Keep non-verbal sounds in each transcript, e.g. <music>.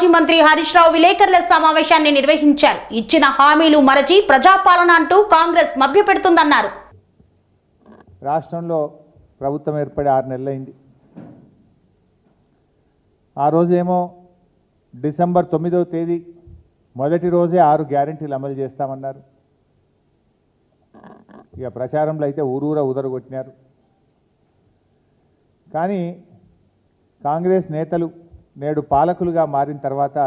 మాజీ మంత్రి హరీష్ రావు విలేకరుల సమావేశాన్ని నిర్వహించారు. ఇచ్చిన హామీలు మరచి ప్రజాపాలన అంటూ కాంగ్రెస్ మభ్యపెడుతుందన్నారు. రాష్ట్రంలో ప్రభుత్వం ఏర్పడి ఆరు నెలలైంది. ఆ రోజేమో డిసెంబర్ తొమ్మిదవ తేదీ మొదటి రోజే ఆరు గ్యారెంటీలు అమలు చేస్తామన్నారు. ఇక ప్రచారంలో అయితే ఊరూర ఉదరగొట్టినారు. కానీ కాంగ్రెస్ నేతలు నేడు పాలకులుగా మారిన తర్వాత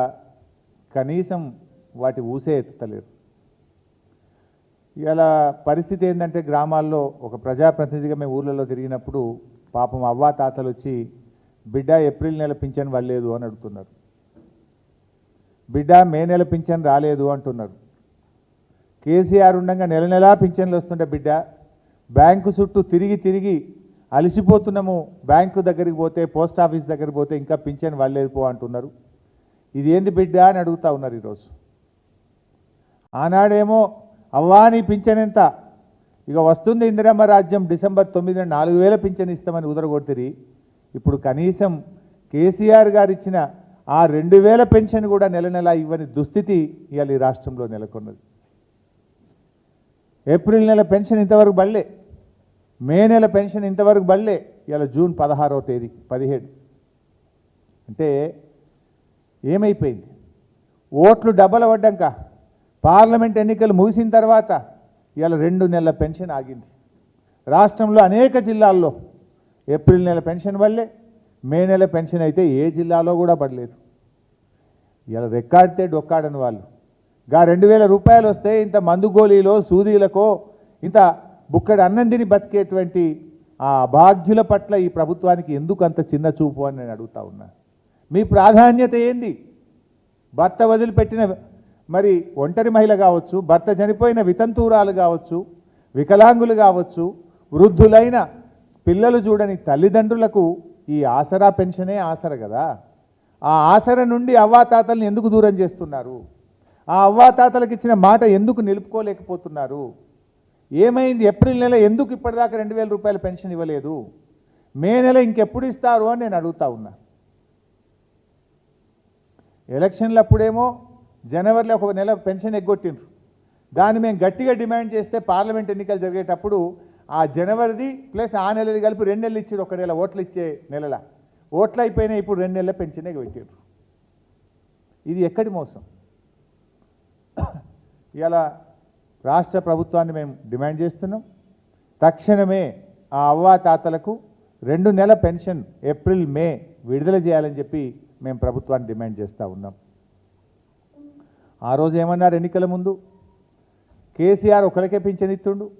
కనీసం వాటి ఊసే ఎత్తుతలేరు ఇలా పరిస్థితి ఏంటంటే గ్రామాల్లో ఒక ప్రజాప్రతినిధిగా మేము ఊర్లలో తిరిగినప్పుడు పాపం అవ్వా తాతలు వచ్చి బిడ్డ ఏప్రిల్ నెల పింఛన్ వల్లేదు అని అడుగుతున్నారు. బిడ్డ మే నెల పింఛన్ రాలేదు అంటున్నారు. కేసీఆర్ ఉండగా నెల నెలా పింఛన్లు వస్తుండే బిడ్డ బ్యాంకు చుట్టూ తిరిగి తిరిగి అలసిపోతున్నాము. బ్యాంకు దగ్గరికి పోతే పోస్ట్ ఆఫీస్ దగ్గరికి పోతే ఇంకా పింఛన్ పడలేదు పో అంటున్నారు. ఇది ఏంది బిడ్డ అని అడుగుతా ఉన్నారు ఈరోజు. ఆనాడేమో అవ్వా నీ పింఛన్ ఎంత? ఇక వస్తుంది ఇందిరమ్మ రాజ్యం డిసెంబర్ తొమ్మిదిన నాలుగు వేల పింఛన్ ఇస్తామని ఉదరగొడుతుంది ఇప్పుడు కనీసం కేసీఆర్ గారు ఇచ్చిన ఆ రెండు వేల పెన్షన్ కూడా నెల నెల ఇవ్వని దుస్థితి ఇవాళ ఈ రాష్ట్రంలో నెలకొన్నది. ఏప్రిల్ నెల పెన్షన్ ఇంతవరకు బళ్ళే మే నెల పెన్షన్ ఇంతవరకు బళ్ళే ఇలా జూన్ పదహారవ తేదీ పదిహేడు. అంటే ఏమైపోయింది? ఓట్లు డబ్బల పడ్డాక. పార్లమెంట్ ఎన్నికలు ముగిసిన తర్వాత ఇవాళ రెండు నెలల పెన్షన్ ఆగింది. రాష్ట్రంలో అనేక జిల్లాల్లో ఏప్రిల్ నెల పెన్షన్ పడలే మే నెల పెన్షన్ అయితే ఏ జిల్లాలో కూడా పడలేదు. ఇలా రెక్కాడితే డొక్కాడని వాళ్ళు. గా రెండు వేల రూపాయలు వస్తే ఇంత మందు గోళీలో సూదీలకో ఇంత బుక్కడి అన్నం తిని బతికేటువంటి ఆ అభాగ్యుల పట్ల ఈ ప్రభుత్వానికి ఎందుకు అంత చిన్న చూపు అని నేను అడుగుతా ఉన్నా. మీ ప్రాధాన్యత ఏంది? భర్త వదిలిపెట్టిన మరి ఒంటరి మహిళ కావచ్చు భర్త చనిపోయిన వితంతువురాలు కావచ్చు వికలాంగులు కావచ్చు వృద్ధులైన పిల్లలు చూడని తల్లిదండ్రులకు ఈ ఆసరా పెన్షనే ఆసర కదా? ఆ ఆసర నుండి అవ్వాతాతల్ని ఎందుకు దూరం చేస్తున్నారు? ఆ అవ్వాతాతలకు ఇచ్చిన మాట ఎందుకు నిలుపుకోలేకపోతున్నారు? ఏమైంది? ఏప్రిల్ నెల ఎందుకు ఇప్పటిదాకా రెండు వేల రూపాయల పెన్షన్ ఇవ్వలేదు? మే నెల ఇంకెప్పుడు ఇస్తారు అని నేను అడుగుతా ఉన్నా. ఎలక్షన్లు అప్పుడేమో జనవరిలో ఒక నెల పెన్షన్ ఎగ్గొట్టిండ్రు. దాన్ని మేము గట్టిగా డిమాండ్ చేస్తే పార్లమెంట్ ఎన్నికలు జరిగేటప్పుడు ఆ జనవరిది ప్లస్ ఆ నెలది కలిపి రెండు నెలలు ఇచ్చారు ఒక నెల ఓట్లు ఇచ్చే నెలల. ఓట్లు అయిపోయినాయి ఇప్పుడు రెండు నెలల పెన్షన్ పెట్టారు ఇది ఎక్కడి మోసం? <coughs> ఇలా రాష్ట్ర ప్రభుత్వాన్ని మేము డిమాండ్ చేస్తున్నాం. తక్షణమే ఆ అవ్వాతాతలకు రెండు నెల పెన్షన్ ఏప్రిల్ మే విడుదల చేయాలని చెప్పి మేము ప్రభుత్వాన్ని డిమాండ్ చేస్తూ ఉన్నాం. ఆ రోజు ఏమన్నారు ఎన్నికల ముందు? కేసీఆర్ ఒకరికే పింఛన్ ఇస్తుండు.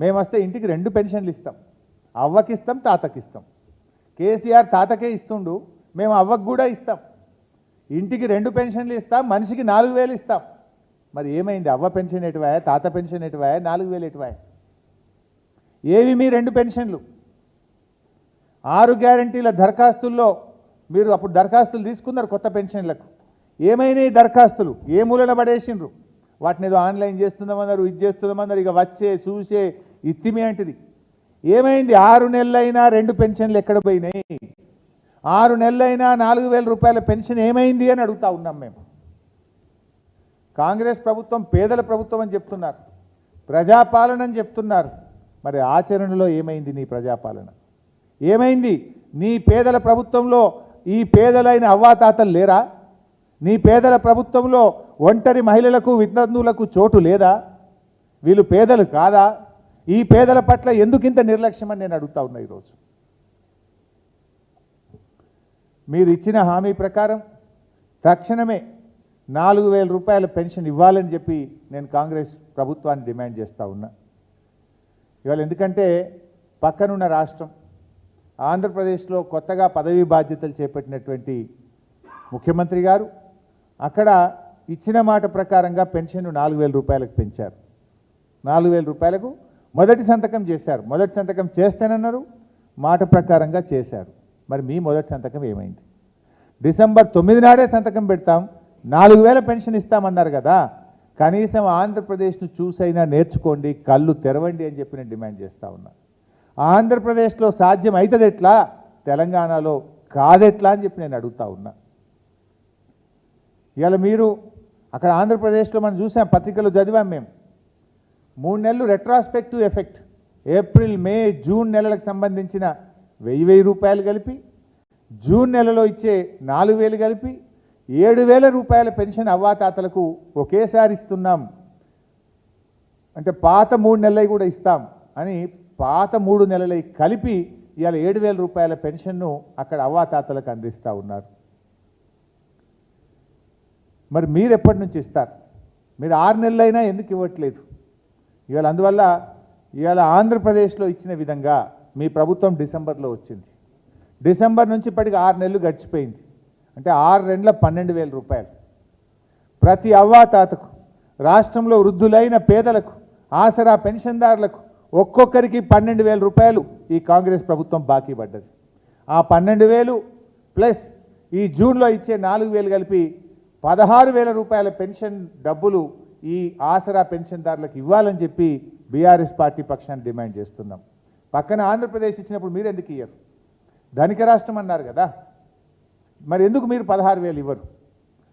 మేము వస్తే ఇంటికి రెండు పెన్షన్లు ఇస్తాం. అవ్వకిస్తాం తాతకిస్తాం. తాతకి ఇస్తాం కేసీఆర్ తాతకే ఇస్తుండు. మేము అవ్వకు కూడా ఇస్తాం. ఇంటికి రెండు పెన్షన్లు ఇస్తాం మనిషికి నాలుగు వేలు ఇస్తాం. మరి ఏమైంది? అవ్వ పెన్షన్ ఎటువాయా? తాత పెన్షన్ ఎటువాయా? నాలుగు వేలు ఎటువాయా? ఏవి మీ రెండు పెన్షన్లు? ఆరు గ్యారంటీల దరఖాస్తుల్లో మీరు అప్పుడు దరఖాస్తులు తీసుకున్నారు కొత్త పెన్షన్లకు. ఏమైనాయి దరఖాస్తులు? ఏ మూలన పడేసిండ్రు? వాటిని ఏదో ఆన్లైన్ చేస్తుందామన్నారు ఇది చేస్తుందామన్నారు ఇక వచ్చే చూసే ఇత్తిమి అంటిది. ఏమైంది? ఆరు నెలలైనా రెండు పెన్షన్లు ఎక్కడ పోయినాయి? ఆరు నెలలైనా నాలుగు వేల రూపాయల పెన్షన్ ఏమైంది అని అడుగుతా ఉన్నాం మేము. కాంగ్రెస్ ప్రభుత్వం పేదల ప్రభుత్వం అని చెప్తున్నారు. ప్రజాపాలన అని చెప్తున్నారు. మరి ఆచరణలో ఏమైంది నీ ప్రజాపాలన? ఏమైంది? నీ పేదల ప్రభుత్వంలో ఈ పేదలైన అవ్వాతాతలు లేరా? నీ పేదల ప్రభుత్వంలో ఒంటరి మహిళలకు వితంతువులకు చోటు లేదా? వీళ్ళు పేదలు కాదా? ఈ పేదల పట్ల ఎందుకింత నిర్లక్ష్యం అని నేను అడుగుతా ఉన్నా ఈరోజు. మీరు ఇచ్చిన హామీ ప్రకారం తక్షణమే నాలుగు వేల రూపాయల పెన్షన్ ఇవ్వాలని చెప్పి నేను కాంగ్రెస్ ప్రభుత్వాన్ని డిమాండ్ చేస్తూ ఉన్నా. ఇవాళ ఎందుకంటే పక్కనున్న రాష్ట్రం ఆంధ్రప్రదేశ్లో కొత్తగా పదవీ బాధ్యతలు చేపట్టినటువంటి ముఖ్యమంత్రి గారు అక్కడ ఇచ్చిన మాట ప్రకారంగా పెన్షన్ నాలుగు వేల రూపాయలకు పెంచారు. నాలుగు వేల రూపాయలకు మొదటి సంతకం చేశారు. మొదటి సంతకం చేస్తానన్నారు మాట ప్రకారంగా చేశారు. మరి మీ మొదటి సంతకం ఏమైంది? డిసెంబర్ తొమ్మిది నాడే సంతకం పెడతాం నాలుగు వేల పెన్షన్ ఇస్తామన్నారు కదా. కనీసం ఆంధ్రప్రదేశ్ను చూసైనా నేర్చుకోండి కళ్ళు తెరవండి అని చెప్పి నేను డిమాండ్ చేస్తూ ఉన్నా. ఆంధ్రప్రదేశ్లో సాధ్యం అవుతుంది ఎట్లా? తెలంగాణలో కాదెట్లా అని చెప్పి నేను అడుగుతా ఉన్నా. ఇవాళ మీరు అక్కడ ఆంధ్రప్రదేశ్లో మనం చూసాం పత్రికలు చదివాం మేము. మూడు నెలలు retrospective effect April May June నెలలకు సంబంధించిన వెయ్యి వెయ్యి రూపాయలు కలిపి జూన్ నెలలో ఇచ్చే నాలుగు వేలు కలిపి ఏడు వేల రూపాయల పెన్షన్ అవ్వాతాతలకు ఒకేసారి ఇస్తున్నాం. అంటే పాత మూడు నెలలవి కూడా ఇస్తాం అని పాత మూడు నెలలవి కలిపి ఇవాళ ఏడు వేల రూపాయల పెన్షన్ను అక్కడ అవ్వాతాతలకు అందిస్తూ ఉన్నారు. మరి మీరు ఎప్పటి నుంచి ఇస్తారు? మీరు ఆరు నెలలైనా ఎందుకు ఇవ్వట్లేదు? ఇవాళ అందువల్ల ఇవాళ ఆంధ్రప్రదేశ్లో ఇచ్చిన విధంగా మీ ప్రభుత్వం డిసెంబర్లో వచ్చింది. డిసెంబర్ నుంచి ఇప్పటికి ఆరు నెలలు గడిచిపోయింది. అంటే ఆరు రెండ్ల పన్నెండు వేల రూపాయలు. ప్రతి అవ్వాతాతకు రాష్ట్రంలో వృద్ధులైన పేదలకు ఆసరా పెన్షన్దారులకు ఒక్కొక్కరికి పన్నెండు వేల రూపాయలు ఈ కాంగ్రెస్ ప్రభుత్వం బాకీ పడ్డది. ఆ పన్నెండు వేలు ప్లస్ ఈ జూన్లో ఇచ్చే నాలుగు వేలు కలిపి పదహారు వేల రూపాయల పెన్షన్ డబ్బులు ఈ ఆసరా పెన్షన్దారులకు ఇవ్వాలని చెప్పి బీఆర్ఎస్ పార్టీ పక్షాన్ని డిమాండ్ చేస్తున్నాం. పక్కన ఆంధ్రప్రదేశ్ ఇచ్చినప్పుడు మీరు ఎందుకు ఇయ్యరు? ధనిక రాష్ట్రం అన్నారు కదా. మరి ఎందుకు మీరు పదహారు వేలు ఇవ్వరు?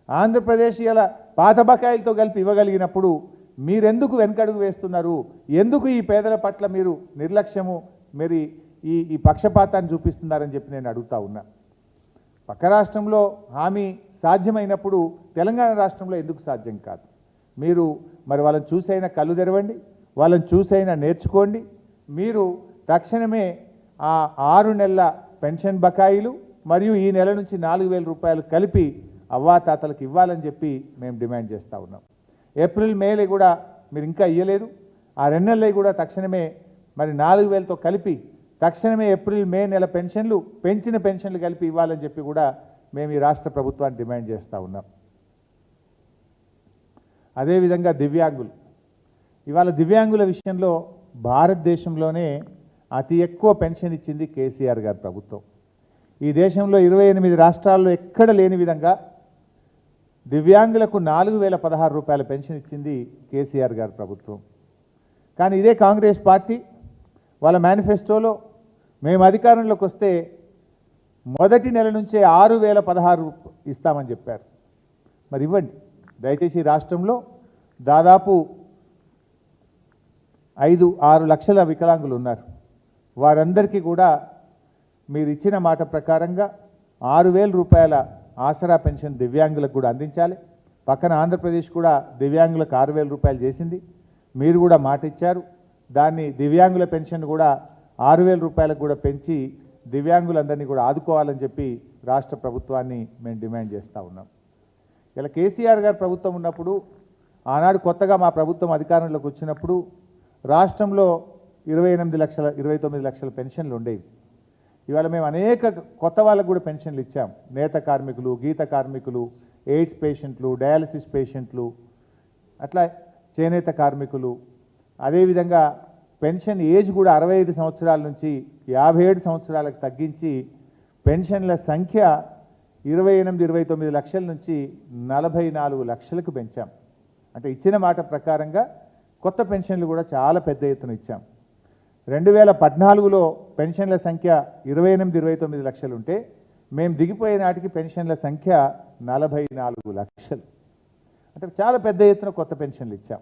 ఆంధ్రప్రదేశ్ ఇలా పాత బకాయిలతో కలిపి ఇవ్వగలిగినప్పుడు మీరెందుకు వెనకడుగు వేస్తున్నారు? ఎందుకు ఈ పేదల పట్ల మీరు నిర్లక్ష్యము? మరి ఈ ఈ పక్షపాతాన్ని చూపిస్తున్నారని చెప్పి నేను అడుగుతా ఉన్నా. పక్క రాష్ట్రంలో హామీ సాధ్యమైనప్పుడు తెలంగాణ రాష్ట్రంలో ఎందుకు సాధ్యం కాదు? మీరు మరి వాళ్ళని చూసైనా కళ్ళు తెరవండి వాళ్ళని చూసైనా నేర్చుకోండి. మీరు తక్షణమే ఆ ఆరు నెలల పెన్షన్ బకాయిలు మరియు ఈ నెల నుంచి నాలుగు వేల రూపాయలు కలిపి అవ్వాతాతలకు ఇవ్వాలని చెప్పి మేము డిమాండ్ చేస్తూ ఉన్నాం. ఏప్రిల్ మేలే కూడా మీరు ఇంకా ఇయ్యలేదు. ఆ రెండు నెలలే కూడా తక్షణమే మరి నాలుగు వేలతో కలిపి తక్షణమే ఏప్రిల్ మే నెల పెన్షన్లు పెంచిన పెన్షన్లు కలిపి ఇవ్వాలని చెప్పి కూడా మేము ఈ రాష్ట్ర ప్రభుత్వాన్ని డిమాండ్ చేస్తూ ఉన్నాం. అదేవిధంగా దివ్యాంగులు. ఇవాళ దివ్యాంగుల విషయంలో భారతదేశంలోనే అతి ఎక్కువ పెన్షన్ ఇచ్చింది కేసీఆర్ గారి ప్రభుత్వం. ఈ దేశంలో ఇరవై ఎనిమిది రాష్ట్రాల్లో ఎక్కడ లేని విధంగా దివ్యాంగులకు నాలుగు వేల పదహారు రూపాయల పెన్షన్ ఇచ్చింది కేసీఆర్ గారి ప్రభుత్వం. కానీ ఇదే కాంగ్రెస్ పార్టీ వాళ్ళ మేనిఫెస్టోలో మేము అధికారంలోకి వస్తే మొదటి నెల నుంచే ఆరు వేల పదహారు ఇస్తామని చెప్పారు. మరి ఇవ్వండి. దయచేసి రాష్ట్రంలో దాదాపు ఐదు ఆరు లక్షల వికలాంగులు ఉన్నారు. వారందరికీ కూడా మీరు ఇచ్చిన మాట ప్రకారంగా ఆరు వేల రూపాయల ఆసరా పెన్షన్ దివ్యాంగులకు కూడా అందించాలి. పక్కన ఆంధ్రప్రదేశ్ కూడా దివ్యాంగులకు ఆరు వేల రూపాయలు చేసింది. మీరు కూడా మాట ఇచ్చారు. దాన్ని దివ్యాంగుల పెన్షన్ కూడా ఆరు వేల రూపాయలకు కూడా పెంచి దివ్యాంగులందరినీ కూడా ఆదుకోవాలని చెప్పి రాష్ట్ర ప్రభుత్వాన్ని మేము డిమాండ్ చేస్తూ ఉన్నాం. ఇలా కేసీఆర్ గారు ప్రభుత్వం ఉన్నప్పుడు ఆనాడు కొత్తగా మా ప్రభుత్వం అధికారంలోకి వచ్చినప్పుడు రాష్ట్రంలో ఇరవై ఎనిమిది లక్షల ఇరవై తొమ్మిది లక్షల పెన్షన్లు ఉండేవి. ఇవాళ మేము అనేక కొత్త వాళ్ళకు కూడా పెన్షన్లు ఇచ్చాం. నేత కార్మికులు గీత కార్మికులు ఎయిడ్స్ పేషెంట్లు డయాలసిస్ పేషెంట్లు అట్లా చేనేత కార్మికులు. అదేవిధంగా పెన్షన్ ఏజ్ కూడా అరవై ఐదు సంవత్సరాల నుంచి యాభై ఏడు సంవత్సరాలకు తగ్గించి పెన్షన్ల సంఖ్య ఇరవై ఎనిమిది ఇరవై తొమ్మిది లక్షల నుంచి నలభై నాలుగు లక్షలకు పెంచాం. అంటే ఇచ్చిన మాట ప్రకారంగా కొత్త పెన్షన్లు కూడా చాలా పెద్ద ఎత్తున ఇచ్చాం. రెండు వేల పద్నాలుగులో పెన్షన్ల సంఖ్య ఇరవై ఎనిమిది ఇరవై తొమ్మిది లక్షలు ఉంటే మేము దిగిపోయే నాటికి పెన్షన్ల సంఖ్య నలభై నాలుగు లక్షలు. అంటే చాలా పెద్ద ఎత్తున కొత్త పెన్షన్లు ఇచ్చాం.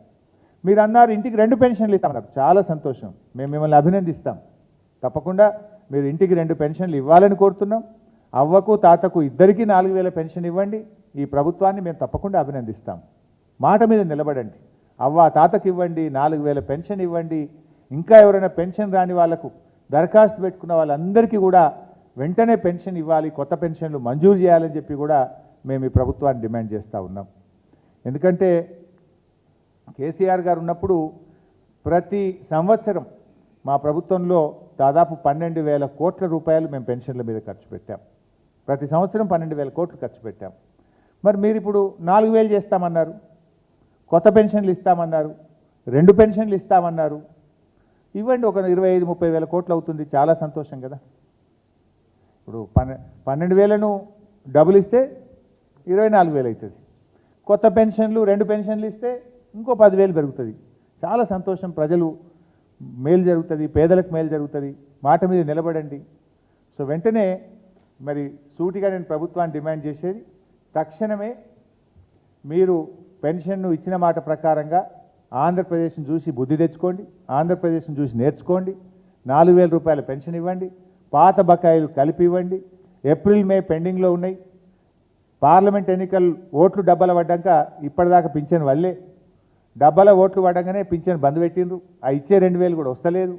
మీరు అన్నారు ఇంటికి రెండు పెన్షన్లు ఇస్తామన్నారు చాలా సంతోషం. మేము మిమ్మల్ని అభినందిస్తాం. తప్పకుండా మీరు ఇంటికి రెండు పెన్షన్లు ఇవ్వాలని కోరుతున్నాం. అవ్వకు తాతకు ఇద్దరికీ నాలుగు వేల పెన్షన్ ఇవ్వండి. ఈ ప్రభుత్వాన్ని మేము తప్పకుండా అభినందిస్తాం. మాట మీద నిలబడండి. అవ్వ తాతకి ఇవ్వండి నాలుగు వేల పెన్షన్ ఇవ్వండి. ఇంకా ఎవరైనా పెన్షన్ రాని వాళ్ళకు దరఖాస్తు పెట్టుకున్న వాళ్ళందరికీ కూడా వెంటనే పెన్షన్ ఇవ్వాలి కొత్త పెన్షన్లు మంజూరు చేయాలని చెప్పి కూడా మేము ఈ ప్రభుత్వాన్ని డిమాండ్ చేస్తూ ఉన్నాం. ఎందుకంటే కేసీఆర్ గారు ఉన్నప్పుడు ప్రతి సంవత్సరం మా ప్రభుత్వంలో దాదాపు పన్నెండు వేల కోట్ల రూపాయలు మేము పెన్షన్ల మీద ఖర్చు పెట్టాం. ప్రతి సంవత్సరం పన్నెండు వేల కోట్లు ఖర్చు పెట్టాం. మరి మీరు ఇప్పుడు నాలుగు వేలు చేస్తామన్నారు కొత్త పెన్షన్లు ఇస్తామన్నారు రెండు పెన్షన్లు ఇస్తామన్నారు ఇవ్వండి ఒక ఇరవై ఐదు ముప్పై వేల కోట్లు అవుతుంది. చాలా సంతోషం కదా. ఇప్పుడు పన్నె పన్నెండు వేలను డబుల్ ఇస్తే ఇరవై నాలుగు వేలు అవుతుంది. కొత్త పెన్షన్లు రెండు పెన్షన్లు ఇస్తే ఇంకో పదివేలు పెరుగుతుంది. చాలా సంతోషం. ప్రజలు మేలు జరుగుతుంది పేదలకు మేలు జరుగుతుంది. మాట మీద నిలబడండి. సో వెంటనే మరి సూటిగా నేను ప్రభుత్వాన్ని డిమాండ్ చేసేది తక్షణమే మీరు పెన్షన్ను ఇచ్చిన మాట ప్రకారంగా ఆంధ్రప్రదేశ్ని చూసి బుద్ధి తెచ్చుకోండి ఆంధ్రప్రదేశ్ని చూసి నేర్చుకోండి నాలుగు వేల రూపాయల పెన్షన్ ఇవ్వండి పాత బకాయిలు కలిపి ఇవ్వండి. ఏప్రిల్ మే పెండింగ్లో ఉన్నాయి. పార్లమెంట్ ఎన్నికలు ఓట్లు డబ్బల పడ్డాక ఇప్పటిదాకా పింఛన్ వల్లే. డబ్బల ఓట్లు పడగానే పింఛన్ బంద్ పెట్టిండ్రు. ఆ ఇచ్చే రెండు వేలు కూడా వస్తలేదు.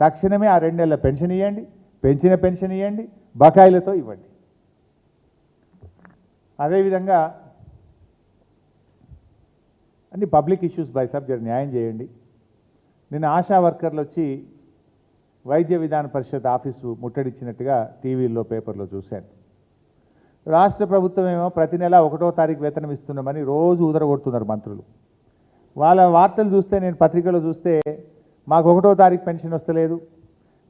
తక్షణమే ఆ రెండు నెలల పెన్షన్ ఇవ్వండి పెంచిన పెన్షన్ ఇవ్వండి బకాయిలతో ఇవ్వండి. అదేవిధంగా అన్ని పబ్లిక్ ఇష్యూస్ బై సబ్జెక్ట్ జర న్యాయం చేయండి. నిన్న ఆశా వర్కర్లు వచ్చి వైద్య విధాన పరిషత్ ఆఫీసు ముట్టడిచ్చినట్టుగా టీవీల్లో పేపర్లో చూశాను. రాష్ట్ర ప్రభుత్వం ఏమో ప్రతి నెల ఒకటో తారీఖు వేతనం ఇస్తున్నామని రోజు ఉదరగొడుతున్నారు మంత్రులు. వాళ్ళ వార్తలు చూస్తే నేను పత్రికలో చూస్తే మాకు ఒకటో తారీఖు పెన్షన్ వస్తలేదు.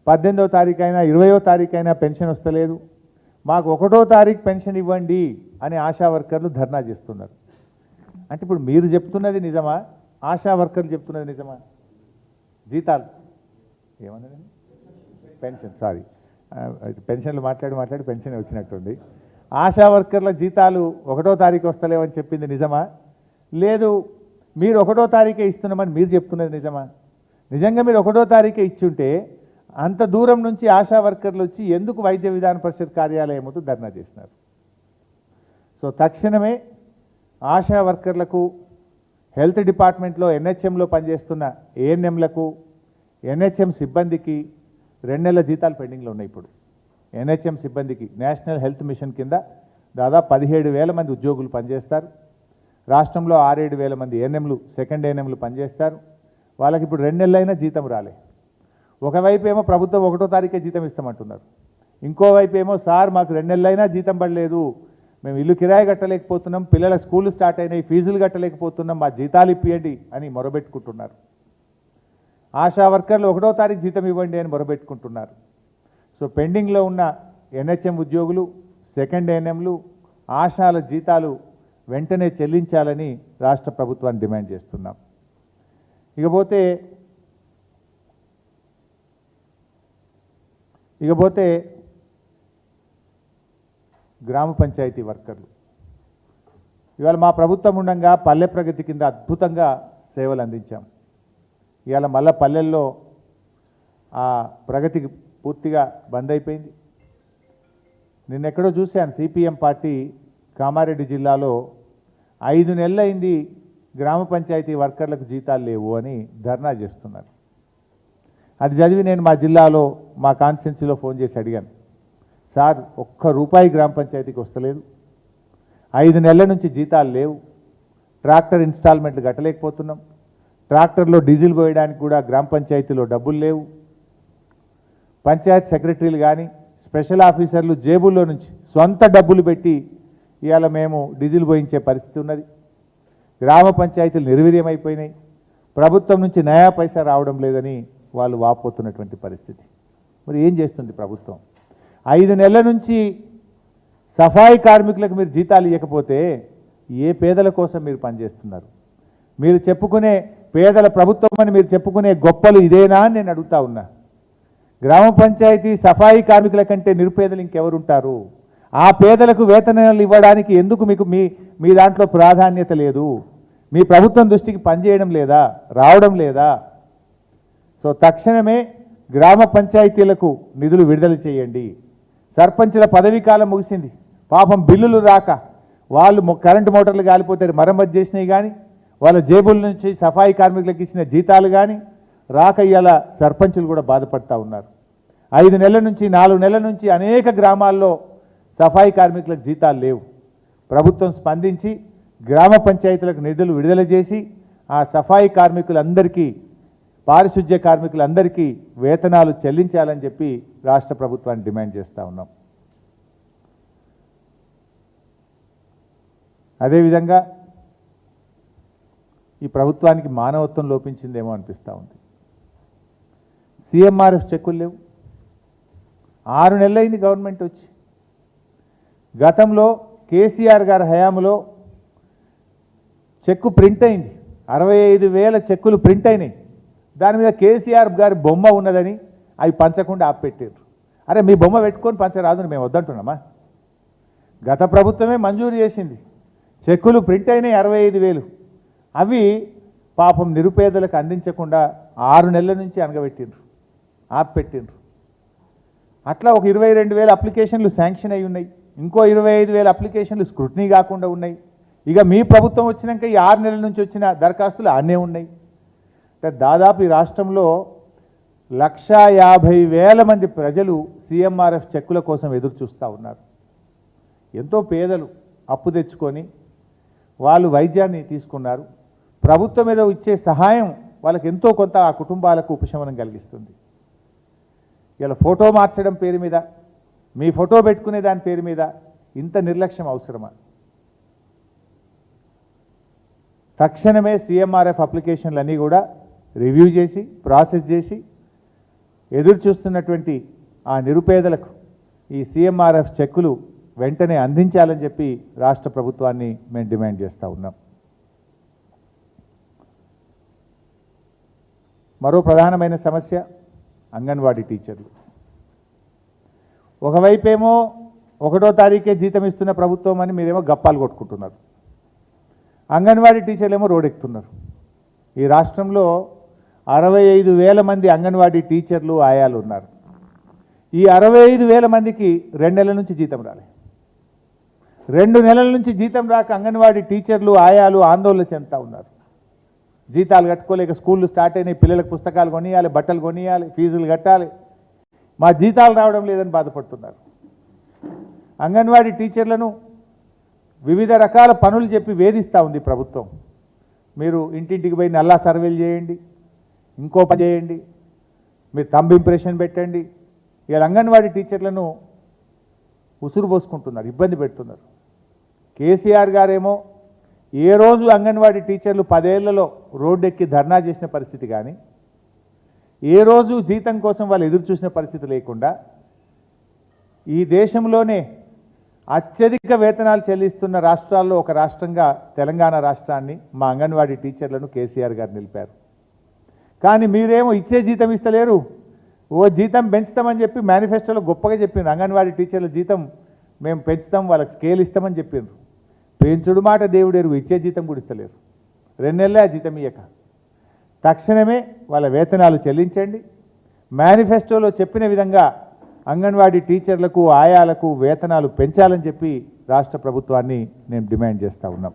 పద్దెనిమిదో తారీఖు అయినా ఇరవయో తారీఖు అయినా పెన్షన్ వస్తలేదు. మాకు ఒకటో తారీఖు పెన్షన్ ఇవ్వండి అని ఆశా వర్కర్లు ధర్నా చేస్తున్నారు. అంటే ఇప్పుడు మీరు చెప్తున్నది నిజమా? ఆశా వర్కర్లు చెప్తున్నది నిజమా? జీతాలు. ఏమన్నదండి పెన్షన్ సారీ. పెన్షన్లు మాట్లాడి మాట్లాడి పెన్షన్ వచ్చినట్టుంది. ఆశా వర్కర్ల జీతాలు ఒకటో తారీఖు వస్తలేవని చెప్పింది నిజమా? లేదు మీరు ఒకటో తారీఖే ఇస్తున్నామని మీరు చెప్తున్నది నిజమా? నిజంగా మీరు ఒకటో తారీఖే ఇచ్చుంటే అంత దూరం నుంచి ఆశా వర్కర్లు వచ్చి ఎందుకు వైద్య విధాన పరిషత్ కార్యాలయం ముందు ధర్నా చేసినారు సో తక్షణమే ఆశా వర్కర్లకు హెల్త్ డిపార్ట్మెంట్లో ఎన్హెచ్ఎంలో పనిచేస్తున్న ఏఎన్ఎంలకు ఎన్హెచ్ఎం సిబ్బందికి రెండు నెలల జీతాలు పెండింగ్లో ఉన్నాయి ఇప్పుడు. ఎన్హెచ్ఎం సిబ్బందికి నేషనల్ హెల్త్ మిషన్ కింద దాదాపు పదిహేడు వేల మంది ఉద్యోగులు పనిచేస్తారు. రాష్ట్రంలో ఆరేడు వేల మంది ఏఎన్ఎంలు సెకండ్ ఏఎన్ఎంలు పనిచేస్తారు. వాళ్ళకి ఇప్పుడు రెండు నెలలైనా జీతం రాలే. ఒకవైపు ఏమో ప్రభుత్వం ఒకటో తారీఖే జీతం ఇస్తామంటున్నారు. ఇంకోవైపు ఏమో సార్ మాకు రెండు నెలలైనా జీతం పడలేదు. మేము ఇల్లు కిరాయి కట్టలేకపోతున్నాం పిల్లల స్కూల్ స్టార్ట్ అయినాయి ఫీజులు కట్టలేకపోతున్నాం మా జీతాలు ఇప్పియండి అని మొరబెట్టుకుంటున్నారు. ఆశా వర్కర్లు ఒకటో తారీఖు జీతం ఇవ్వండి అని మొరబెట్టుకుంటున్నారు. సో పెండింగ్లో ఉన్న ఎన్హెచ్ఎం ఉద్యోగులు సెకండ్ ఎన్ఎంలు ఆశాల జీతాలు వెంటనే చెల్లించాలని రాష్ట్ర ప్రభుత్వాన్ని డిమాండ్ చేస్తున్నాం. ఇకపోతే ఇకపోతే గ్రామ పంచాయతీ వర్కర్లు. ఇవాళ మా ప్రభుత్వం ఉండగా పల్లె ప్రగతి కింద అద్భుతంగా సేవలు అందించాం. ఇవాళ మళ్ళా పల్లెల్లో ఆ ప్రగతి పూర్తిగా బంద్ అయిపోయింది. నిన్నెక్కడో చూశాను సిపిఎం పార్టీ కామారెడ్డి జిల్లాలో ఐదు నెలలైంది గ్రామ పంచాయతీ వర్కర్లకు జీతాలు లేవు అని ధర్నా చేస్తున్నారు. అది చదివి నేను మా జిల్లాలో మా కాన్స్టిట్యున్సీలో ఫోన్ చేసి అడిగాను. సార్ ఒక్క రూపాయి గ్రామ పంచాయతీకి వస్తలేదు. ఐదు నెలల నుంచి జీతాలు లేవు. ట్రాక్టర్ ఇన్స్టాల్మెంట్లు కట్టలేకపోతున్నాం. ట్రాక్టర్లో డీజిల్ పోయడానికి కూడా గ్రామ పంచాయతీలో డబ్బులు లేవు. పంచాయత్ సెక్రటరీలు కానీ స్పెషల్ ఆఫీసర్లు జేబుల్లో నుంచి సొంత డబ్బులు పెట్టి ఇవాళ మేము డీజిల్ పోయించే పరిస్థితి ఉన్నది. గ్రామ పంచాయతీలు నిర్వీర్యమైపోయినాయి. ప్రభుత్వం నుంచి నయా పైసా రావడం లేదని వాళ్ళు వాపోతున్నటువంటి పరిస్థితి. మరి ఏం చేస్తుంది ప్రభుత్వం? ఐదు నెలల నుంచి సఫాయి కార్మికులకు మీరు జీతాలు ఇవ్వకపోతే ఏ పేదల కోసం మీరు పనిచేస్తున్నారు? మీరు చెప్పుకునే పేదల ప్రభుత్వం అని మీరు చెప్పుకునే గొప్పలు ఇదేనా అని నేను అడుగుతా ఉన్నా. గ్రామ పంచాయతీ సఫాయి కార్మికుల కంటే నిరుపేదలు ఇంకెవరుంటారు? ఆ పేదలకు వేతనాలు ఇవ్వడానికి ఎందుకు మీకు మీ మీ దాంట్లో ప్రాధాన్యత లేదు? మీ ప్రభుత్వం దృష్టికి పనిచేయడం లేదా? రావడం లేదా? సో తక్షణమే గ్రామ పంచాయతీలకు నిధులు విడుదల చేయండి. సర్పంచుల పదవీ కాలం ముగిసింది. పాపం బిల్లులు రాక వాళ్ళు కరెంటు మోటార్లు కాలిపోతే మరమ్మతు చేసినవి కానీ వాళ్ళ జేబుల నుంచి సఫాయి కార్మికులకు ఇచ్చిన జీతాలు కానీ రాక ఇలా సర్పంచులు కూడా బాధపడతా ఉన్నారు. ఐదు నెలల నుంచి నాలుగు నెలల నుంచి అనేక గ్రామాల్లో సఫాయి కార్మికులకు జీతాలు లేవు. ప్రభుత్వం స్పందించి గ్రామ పంచాయతీలకు నిధులు విడుదల చేసి ఆ సఫాయి కార్మికులందరికీ పారిశుధ్య కార్మికులందరికీ వేతనాలు చెల్లించాలని చెప్పి రాష్ట్ర ప్రభుత్వాన్ని డిమాండ్ చేస్తూ ఉన్నాం. అదేవిధంగా ఈ ప్రభుత్వానికి మానవత్వం లోపించిందేమో అనిపిస్తూ ఉంది. సీఎంఆర్ఎఫ్ చెక్కులు లేవు. ఆరు నెలలైంది గవర్నమెంట్ వచ్చి. గతంలో కేసీఆర్ గారి హయాంలో చెక్కు ప్రింట్ అయింది. అరవై ఐదు వేల చెక్కులు ప్రింట్ అయినాయి. దాని మీద కేసీఆర్ గారి బొమ్మ ఉన్నదని అవి పంచకుండా ఆపెట్టారు అరే మీ బొమ్మ పెట్టుకొని పంచరాదు మేము వద్దంటున్నామా? గత ప్రభుత్వమే మంజూరు చేసింది. చెక్కులు ప్రింట్ అయినాయి అరవై ఐదు వేలు. అవి పాపం నిరుపేదలకు అందించకుండా ఆరు నెలల నుంచి అనగబెట్టిండ్రు ఆపెట్టిండ్రు అట్లా ఒక ఇరవై రెండు వేల అప్లికేషన్లు శాంక్షన్ అయి ఉన్నాయి. ఇంకో ఇరవై ఐదు వేల అప్లికేషన్లు స్క్రూటినీ కాకుండా ఉన్నాయి. ఇక మీ ప్రభుత్వం వచ్చినాక ఈ ఆరు నెలల నుంచి వచ్చిన దరఖాస్తులు అన్నీ ఉన్నాయి. అంటే దాదాపు ఈ రాష్ట్రంలో లక్షా యాభై వేల మంది ప్రజలు సీఎంఆర్ఎఫ్ చెక్కుల కోసం ఎదురు చూస్తూ ఉన్నారు. ఎంతో పేదలు అప్పు తెచ్చుకొని వాళ్ళు వైద్యాన్ని తీసుకున్నారు. ప్రభుత్వం మీద ఇచ్చే సహాయం వాళ్ళకి ఎంతో కొంత ఆ కుటుంబాలకు ఉపశమనం కలిగిస్తుంది. ఇలా ఫోటో మార్చడం పేరు మీద మీ ఫోటో పెట్టుకునే దాని పేరు మీద ఇంత నిర్లక్ష్యం అవసరమా? తక్షణమే సీఎంఆర్ఎఫ్ అప్లికేషన్లు అన్నీ కూడా రివ్యూ చేసి ప్రాసెస్ చేసి ఎదురు చూస్తున్నటువంటి ఆ నిరుపేదలకు ఈ సీఎంఆర్ఎఫ్ చెక్కులు వెంటనే అందించాలని చెప్పి రాష్ట్ర ప్రభుత్వాన్ని మేము డిమాండ్ చేస్తూ ఉన్నాం. మరో ప్రధానమైన సమస్య అంగన్వాడీ టీచర్లు. ఒకవైపేమో ఒకటో తారీఖే జీతం ఇస్తున్న ప్రభుత్వం అని మీరేమో గప్పాలు కొట్టుకుంటున్నారు. అంగన్వాడీ టీచర్లు ఏమో రోడెక్కుతున్నారు. ఈ రాష్ట్రంలో అరవై ఐదు వేల మంది అంగన్వాడీ టీచర్లు ఆయాలు ఉన్నారు. ఈ అరవై ఐదు వేల మందికి రెండు నెలల నుంచి జీతం రాలే. రెండు నెలల నుంచి జీతం రాక అంగన్వాడీ టీచర్లు ఆయాలు ఆందోళన చెందుతూ ఉన్నారు. జీతాలు కట్టుకోలేక స్కూళ్ళు స్టార్ట్ అయినాయి పిల్లలకు పుస్తకాలు కొనియాలి బట్టలు కొనియాలి ఫీజులు కట్టాలి. మా జీతాలు రావడం లేదని బాధపడుతున్నారు. అంగన్వాడీ టీచర్లను వివిధ రకాల పనులు చెప్పి వేధిస్తూ ఉంది ప్రభుత్వం. మీరు ఇంటింటికి పోయి నల్లా సర్వేలు చేయండి. ఇంకో పని చేయండి. మీరు తంబ్ ఇంప్రెషన్ పెట్టండి. ఇలా అంగన్వాడీ టీచర్లను ఉసురు పోసుకుంటున్నారు ఇబ్బంది పెడుతున్నారు. కేసీఆర్ గారేమో ఏ రోజు అంగన్వాడీ టీచర్లు పదేళ్ళలో రోడ్డెక్కి ధర్నా చేసిన పరిస్థితి కానీ ఏ రోజు జీతం కోసం వాళ్ళు ఎదురు చూసిన పరిస్థితి లేకుండా ఈ దేశంలోనే అత్యధిక వేతనాలు చెల్లిస్తున్న రాష్ట్రాల్లో ఒక రాష్ట్రంగా తెలంగాణ రాష్ట్రాన్ని మా అంగన్వాడీ టీచర్లను కేసీఆర్ గారు నిలిపారు. కానీ మీరేమో ఇచ్చే జీతం ఇస్తలేరు. ఓ జీతం పెంచుతామని చెప్పి మేనిఫెస్టోలో గొప్పగా చెప్పిండ్రు. అంగన్వాడీ టీచర్ల జీతం మేము పెంచుతాం వాళ్ళకి స్కేల్ ఇస్తామని చెప్పిండ్రు. పెంచుడు మాట దేవుడెరుగు ఇచ్చే జీతం కూడా ఇస్తలేరు. రెండు నెలలే ఆ జీతం ఇయ్యక. తక్షణమే వాళ్ళ వేతనాలు చెల్లించండి. మేనిఫెస్టోలో చెప్పిన విధంగా అంగన్వాడీ టీచర్లకు ఆయాలకు వేతనాలు పెంచాలని చెప్పి రాష్ట్ర ప్రభుత్వాన్ని నేను డిమాండ్ చేస్తూ ఉన్నాం.